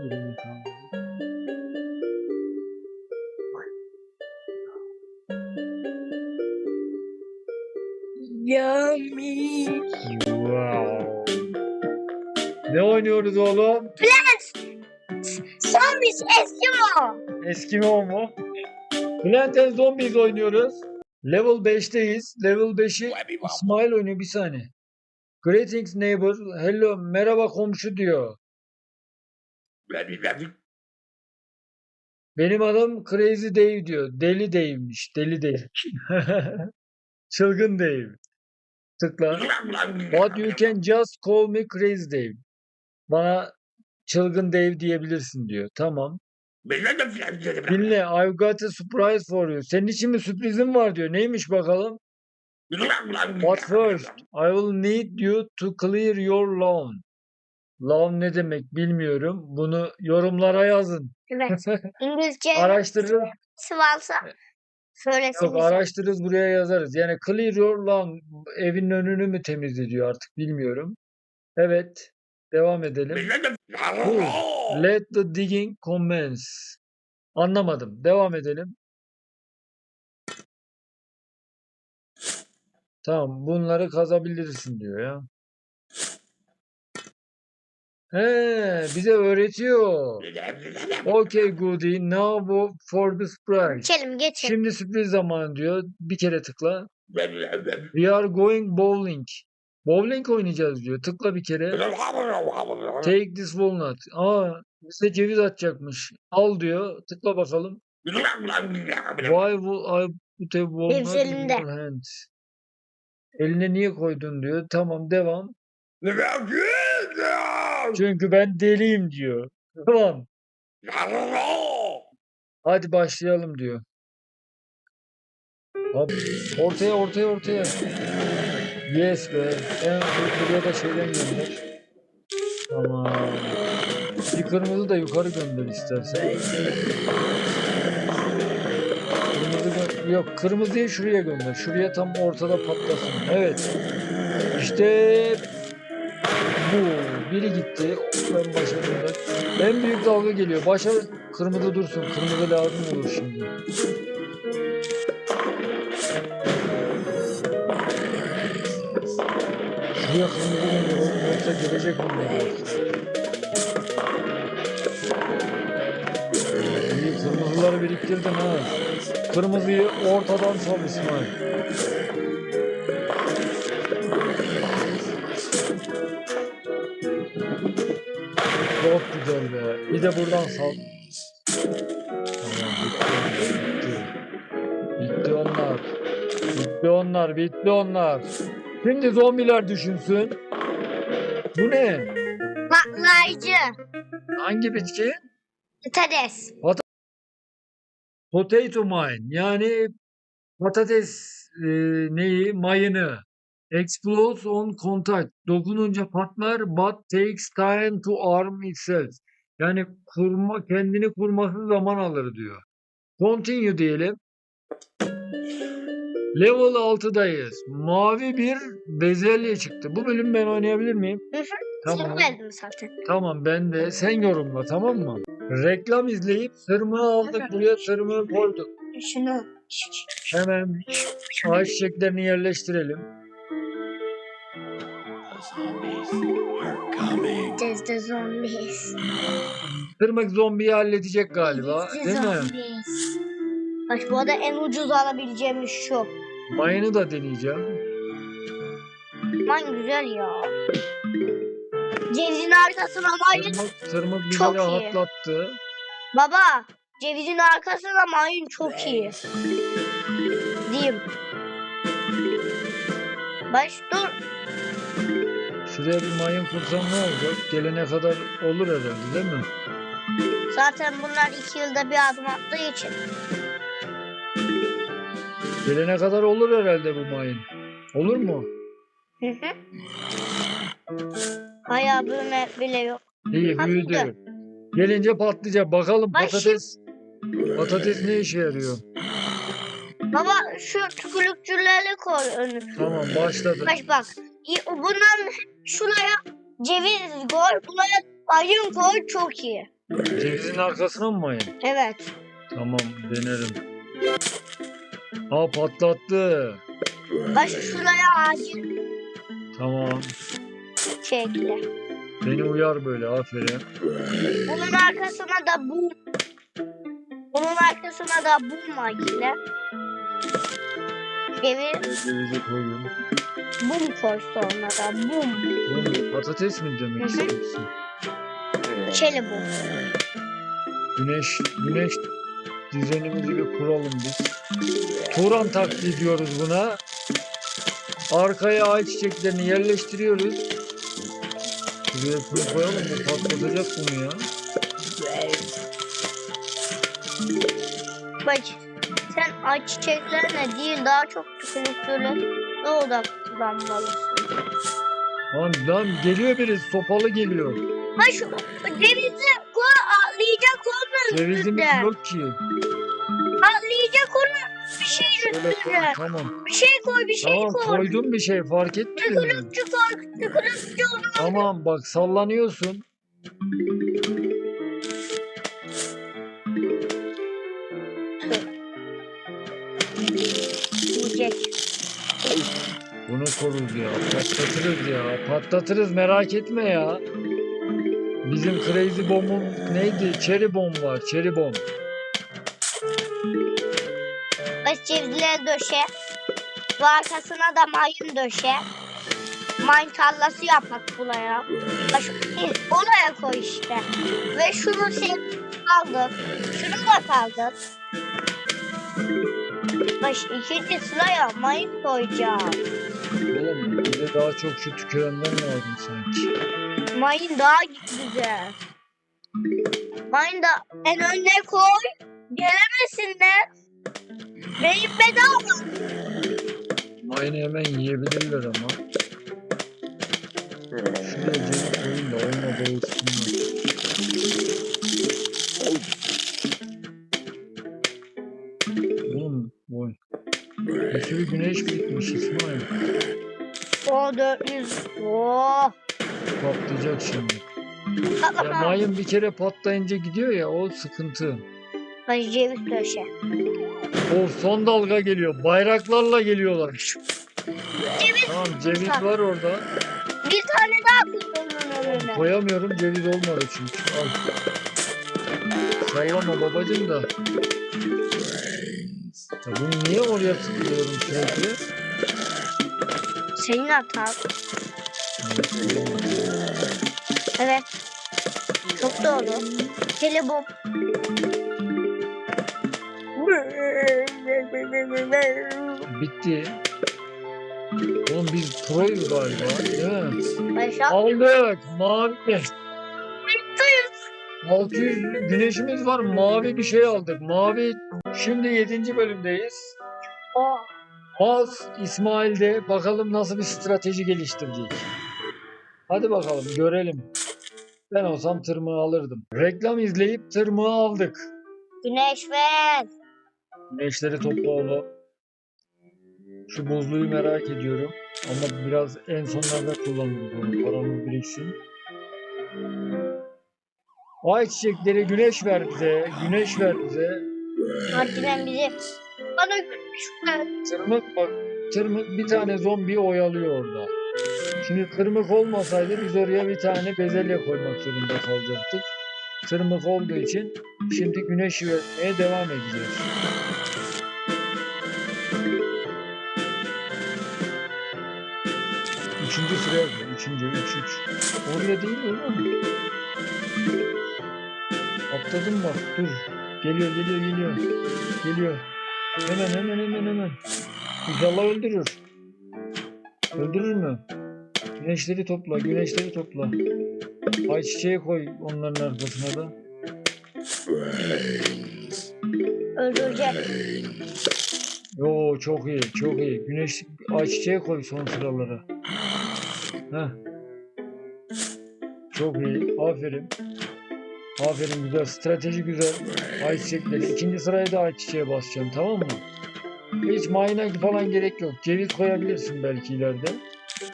elini kaldır. Yummy. Wow. Ne oynuyoruz oğlum? Zombies Eskimo. Eskimo mu? Plant and Zombies oynuyoruz. Level 5'teyiz. Level 5'i İsmail oynuyor bir saniye. Greetings neighbor. Hello. Merhaba komşu diyor. Benim adım Crazy Dave diyor. Deli Dave'miş. Deli Dave. Çılgın Dave. Tıkla. But you can just call me Crazy Dave. Bana Çılgın Dave diyebilirsin diyor. Tamam. Dinle. I've got a surprise for you. Senin için bir sürprizim var diyor. Neymiş bakalım? But first, I will need you to clear your lawn. Lawn ne demek bilmiyorum. Bunu yorumlara yazın. Evet. İngilizce Araştırırız. varsa söylesin Yok bize. araştırırız buraya yazarız. Yani clear your lawn evin önünü mü temizliyor artık bilmiyorum. Evet. Devam edelim. Let the digging commence. Anlamadım. Devam edelim. Tamam, bunları kazabilirsin diyor ya. He, bize öğretiyor. Okay, Goody. Now for the surprise. Geçelim geçelim. Şimdi sürpriz zamanı diyor. Bir kere tıkla. We are going bowling. Bowling oynayacağız diyor. Tıkla bir kere. Take this walnut. Aa, bize ceviz atacakmış. Al diyor. Tıkla bakalım. Why would I put a walnut in elinde. your hand? Eline niye koydun diyor. Tamam devam. Çünkü ben deliyim diyor. Tamam. Hadi başlayalım diyor. Hop. Ortaya ortaya ortaya. Yes be. En buraya da şeyden gönder. Tamam. Bir kırmızı da yukarı gönder istersen. Kırmızı gö- yok kırmızıyı şuraya gönder. Şuraya tam ortada patlasın. Evet. İşte bu. Biri gitti. Ben başardım da. En büyük dalga geliyor. Başa kırmızı dursun. Kırmızı lazım olur şimdi. Şuraya kırmızı oğlum. Yoksa gelecek bunlar. İyi kırmızıları biriktirdin ha. Kırmızıyı ortadan sal İsmail. Bir de buradan sal. Bitti. Onlar. Bitti onlar. Bitti onlar. Şimdi zombiler düşünsün. Bu ne? Patlayıcı. Hangi bitki? Patates. Potato mine yani patates e, neyi mayını explodes on contact dokununca patlar but takes time to arm itself yani kurma kendini kurması zaman alır diyor. Continue diyelim. Level 6'dayız. Mavi bir bezelye çıktı. Bu bölüm ben oynayabilir miyim? Hı hı. Tamam. Silmedim zaten. Tamam ben de sen yorumla tamam mı? Reklam izleyip tırmığı aldık buraya tırmığı koyduk. Şunu. Hemen ağaç çiçeklerini yerleştirelim. There's the zombies. Tırmık zombiyi halledecek galiba. There's the Değil mi? zombies. Bak bu arada en ucuz alabileceğimiz şu. Mayını da deneyeceğim. Aman güzel ya. Cevizin arkasına mayın. Tırmık, tırmık bizi Çok iyi. rahatlattı. Baba cevizin arkasına mayın çok iyi. Diyeyim. Baş dur. Şuraya bir mayın kursam ne olacak? Gelene kadar olur herhalde değil mi? Zaten bunlar iki yılda bir adım attığı için. Gelene kadar olur herhalde bu mayın. Olur mu? Hı hı. Bayağı büyüme bile yok. İyi büyüdü. Gelince patlayacak. Bakalım Bak patates patates ne işe yarıyor? Baba şu tükürükçüleri koy önüne. Tamam başladı. Bak bak. İ- Şuraya ceviz koy. Buraya Mayın koy çok iyi. Cevizin arkasına mı mayın? Evet. Tamam denerim. Aa patlattı. Bak şuraya acil Tamam. şekli. Beni uyar böyle aferin. Bunun arkasına da bu. Bunun arkasına da bu makine. Ceviz Cevizi koyayım. Bum koy sonra da bum. Patates mi demek istiyorsun? Çeli bum. Güneş, güneş düzenimizi bir kuralım biz. Turan taktiği diyoruz buna. Arkaya ay çiçeklerini yerleştiriyoruz. Şuraya kuru koyalım bu patlatacak bunu ya. Bak sen ay çiçeklerine değil daha çok tükürüklere odaklanmalısın. Lan, lan geliyor biri sopalı geliyor. Ha şu cevizi koy atlayacak onun Cevizimiz üstünden. yok ki. Atlayacak onun bir şeyin Şöyle üstünden. tamam. Bir şey koy bir şey Tamam koy. koydum bir şey fark etmedin mi? Tükürükçü koy. Tükürükçü onu. Tamam bak sallanıyorsun. Bunu koruruz ya. Patlatırız ya. Patlatırız merak etme ya. Bizim Crazy Bomb'un neydi? Cherry Bomb var. Cherry Bomb. Bak cevizleri döşe. Bu arkasına da mayın döşe. Mayın tarlası yapak buraya. Bak şu, oraya koy işte. Ve şunu sen kaldır. Şunu da kaldır. Bak ikinci sıraya mayın koyacağım. Oğlum bize daha çok şu tükürenden lazım sanki. Mayın daha güzel. Mayın da en önüne koy. Gelemesinler. Benim bedava. Aynı hemen yiyebilirler ama. Şuraya ceviz koyayım da olmadı olsunlar. 400. Oh. Patlayacak şimdi. Ya mayın bir kere patlayınca gidiyor ya o sıkıntı. Bak ceviz döşe. O son dalga geliyor. Bayraklarla geliyorlar. Ceviz. Tamam ceviz var orada. Bir tane daha kuzunun önüne. Koyamıyorum ceviz olmadı çünkü. Al. Sallama babacım da. Ya bunu niye oraya tıklıyorum sürekli? Senin hatan. Evet. Çok doğru. Telebom. Bitti. Oğlum biz proyuz galiba şu an Aldık. Mavi. 600 güneşimiz var. Mavi bir şey aldık. Mavi. Şimdi 7. bölümdeyiz. Oh. Maz İsmail'de bakalım nasıl bir strateji geliştirecek. Hadi bakalım görelim. Ben olsam tırmığı alırdım. Reklam izleyip tırmığı aldık. Güneş ver. Güneşleri topla oğlum. Şu buzluğu merak ediyorum. Ama biraz en sonlarda kullanırız onu. Paramız biriksin. Ay çiçekleri güneş ver bize. Güneş ver bize. Harbiden bizi. Bana güneş ver. Tırmık bak. Tırmık bir tane zombi oyalıyor orada. Şimdi tırmık olmasaydı biz oraya bir tane bezelye koymak zorunda kalacaktık. Tırmık olduğu için şimdi güneşi vermeye devam edeceğiz. Üçüncü sıraya. Üçüncü, üç, üç. Oraya değil oğlum. Atladım bak. Dur. Geliyor, geliyor, geliyor. Geliyor. Hemen, hemen, hemen, hemen. İnşallah öldürür. Öldürür mü? Güneşleri topla, güneşleri topla. Ayçiçeği koy onların arkasına da. Öldürecek. Yo çok iyi, çok iyi. Güneş ayçiçeği koy son sıralara. Heh. Çok iyi, aferin. Aferin güzel, strateji güzel. Ayçiçekleri. İkinci sıraya da ayçiçeğe basacağım tamam mı? Hiç mayına falan gerek yok. Ceviz koyabilirsin belki ileride. Çok.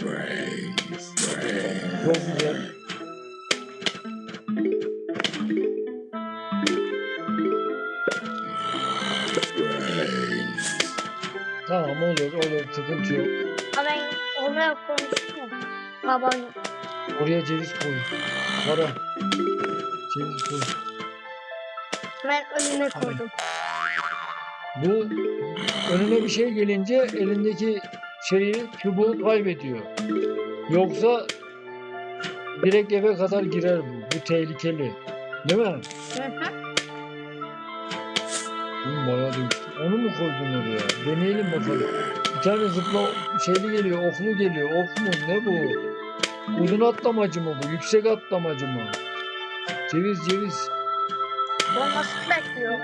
Tamam olur olur sıkıntı yok. Ama onlar konuştu mu? Baban. Oraya ceviz koy. Para. Ceviz koy. Ben önüne koydum. Bu önüne bir şey gelince elindeki şeyi çubuğu kaybediyor. Yoksa direkt eve kadar girer bu. Bu tehlikeli. Değil mi? Oğlum bayağı değişti. Onu mu koydun oraya? Deneyelim bakalım. Bir tane zıpla şeyli geliyor, oklu geliyor. Ok mu? Ne bu? Uzun atlamacı mı bu? Yüksek atlamacı mı? Ceviz ceviz. Olması bekliyor.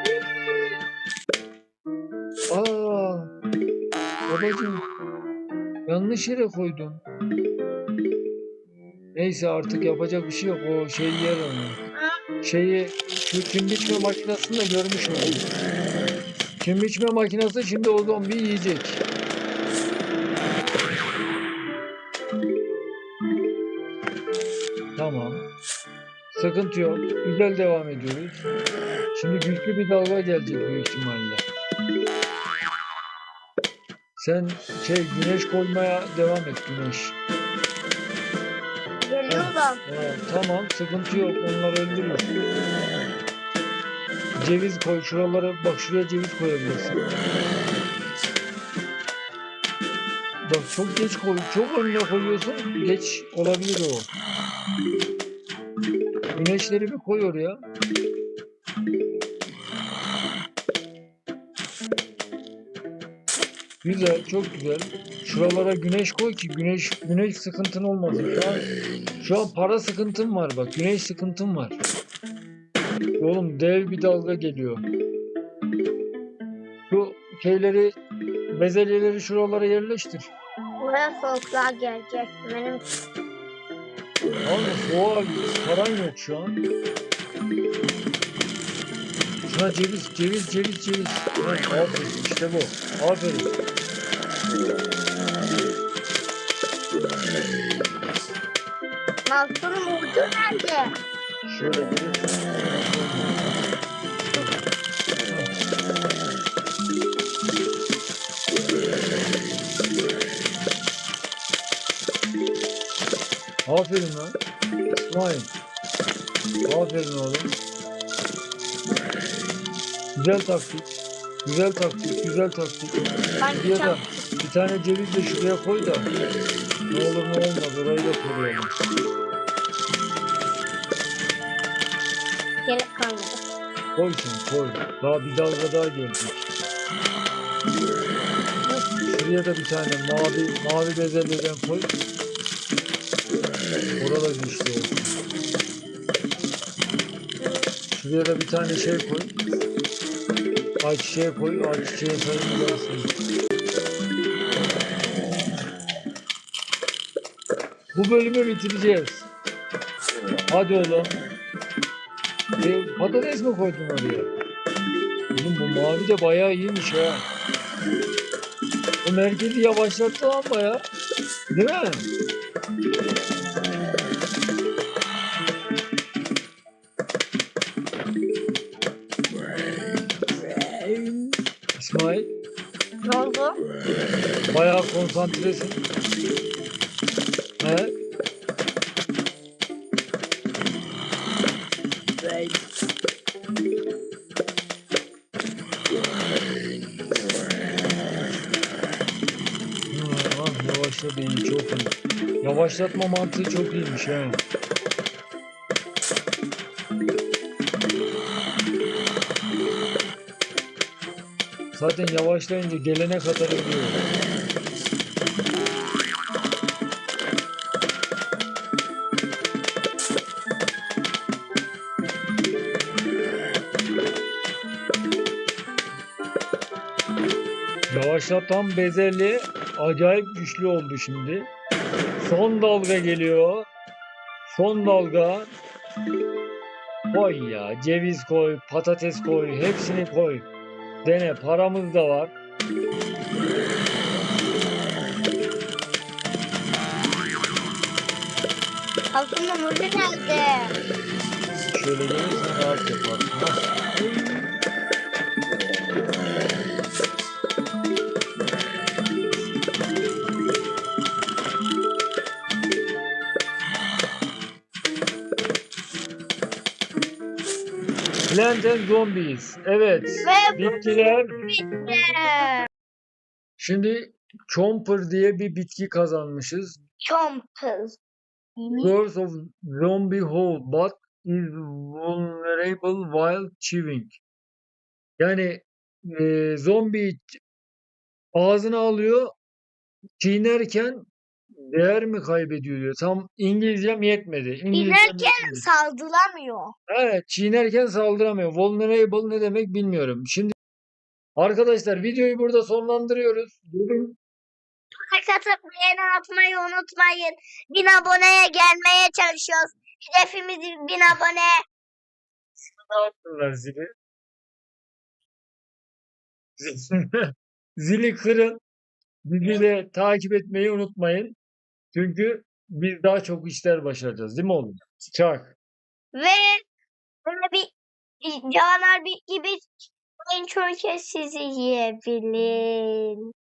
Aa, babacığım yanlış yere koydun. Neyse artık yapacak bir şey yok. O şey yer onu. Şeyi şu kim biçme makinesinde görmüş oldum. Kim biçme makinesi şimdi o zombi yiyecek. Tamam. Sıkıntı yok. Güzel devam ediyoruz. Şimdi güçlü bir dalga gelecek büyük ihtimalle. Sen şey güneş koymaya devam et güneş. Geliyor da. Ha, tamam sıkıntı yok onlar öldürür. Ceviz koy şuralara bak şuraya ceviz koyabilirsin. Bak çok geç koy çok önüne koyuyorsun geç olabilir o. Güneşleri bir koy oraya. Güzel, çok güzel. Şuralara güneş koy ki güneş güneş sıkıntın olmasın. Şu an şu an para sıkıntım var bak. Güneş sıkıntım var. Oğlum dev bir dalga geliyor. Şu şeyleri bezelyeleri şuralara yerleştir. Buraya soğuklar gelecek. Benim Abi soğuğa paran yok şu an. Şuna ceviz, ceviz, ceviz, ceviz. Ha, aferin, işte bu. Aferin. Mahsun'un ucu nerede? Şöyle gelirsen. Aferin lan. İsmail. Aferin oğlum. Güzel taktik. Güzel taktik, güzel taktik. Ben Ya da bir tane ceviz de şuraya koy da ne olur ne olmaz orayı da koruyalım. gerek kalmadı. Koy sen koy. Daha bir dalga daha gelecek. Şuraya da bir tane mavi mavi bezelyeden koy. Orada güçlü olsun. Şuraya da bir tane şey koy. Ayçiçeği koy. Ayçiçeği sayın gelsin. Bu bölümü bitireceğiz. Hadi oğlum. E, patates mi koydun oraya? Oğlum bu mavi de bayağı iyiymiş ha. Bu merkezi yavaşlattı lan bayağı. Değil mi? İsmail Ne oldu? bayağı konsantresin. He? Hmm, ah, yavaşladı iyi çok iyi. Yavaşlatma mantığı çok iyiymiş ha. Zaten yavaşlayınca gelene kadar ölüyor. Yavaşlatan bezelye acayip güçlü oldu şimdi. Son dalga geliyor. Son dalga. Koy ya. Ceviz koy, patates koy, hepsini koy. Dene paramız da var. Mahsun'un ucu nerede? Şöyle gelirsen rahat yaparsın. Plant and Zombies. Evet. Ve Bitkiler. Şimdi Chomper diye bir bitki kazanmışız. Chompers. Source of zombie hole but is vulnerable while chewing. Yani e, zombi ağzına alıyor çiğnerken değer mi kaybediyor diyor. Tam İngilizcem yetmedi. İngilizcem İnerken yetmedi. saldıramıyor. Evet, çiğnerken saldıramıyor. Vulnerable ne demek bilmiyorum. Şimdi arkadaşlar videoyu burada sonlandırıyoruz. Dedim Like atıp beğeni atmayı unutmayın. Bin aboneye gelmeye çalışıyoruz. Hedefimiz bin abone. ne yaptılar zili? Zili kırın. Bizi de takip etmeyi unutmayın. Çünkü biz daha çok işler başaracağız. Değil mi oğlum? Çak. Ve böyle bir Caner bir gibi en çok sizi yiyebilir.